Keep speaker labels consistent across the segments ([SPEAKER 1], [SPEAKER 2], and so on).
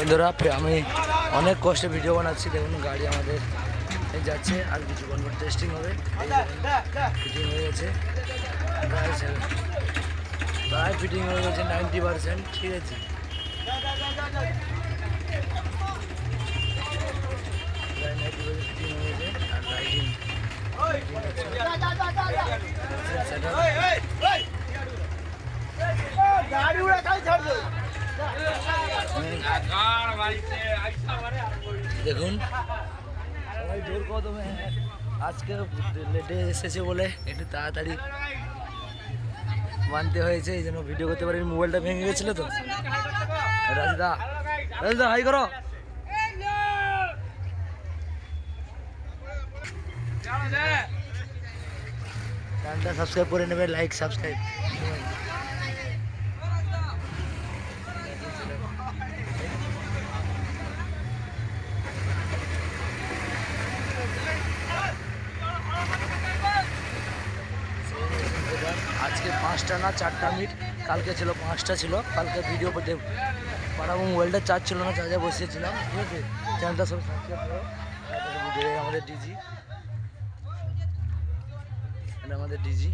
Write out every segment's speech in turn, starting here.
[SPEAKER 1] বন্ধুরা আমি অনেক কষ্টে ভিডিও বানাচ্ছি। দেখুন, গাড়ি আমাদের যাচ্ছে, আর কিছু পর টেস্টিং হবে। ফিটিং হয়ে গেছে। প্রায় ফিটিং হয়ে গেছে নাইনটি পার্সেন্ট ঠিক আছে। ফিটিং দেখুন। সবাই জোর কদমে আজকে লেটে এসেছে বলে একটু তাড়াতাড়ি মানতে হয়েছে, এই জন্য ভিডিও করতে পারি মোবাইলটা ভেঙে গেছিল তো। রাজদা রাজদা হাই করো। চ্যানেলটা সাবস্ক্রাইব করে নেবে লাইক সাবস্ক্রাইব আজকে পাঁচটা না চারটা মিনিট, কালকে ছিল পাঁচটা ছিল, কালকে ভিডিও করতে পাঠাবো মোবাইলটা চার্জ ছিল না চার্জে বসিয়েছিলাম, ঠিক আছে? চ্যানেলটা সব সাবস্ক্রাইব করো। আমাদের ডিজি এটা আমাদের ডিজি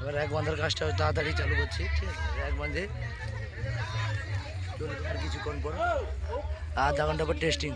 [SPEAKER 1] এবার এক বান্ধার কাজটা তাড়াতাড়ি চালু করছি, ঠিক আছে? এক বান্ধে আর কিছুক্ষণ পর আধা ঘণ্টা পর টেস্টিং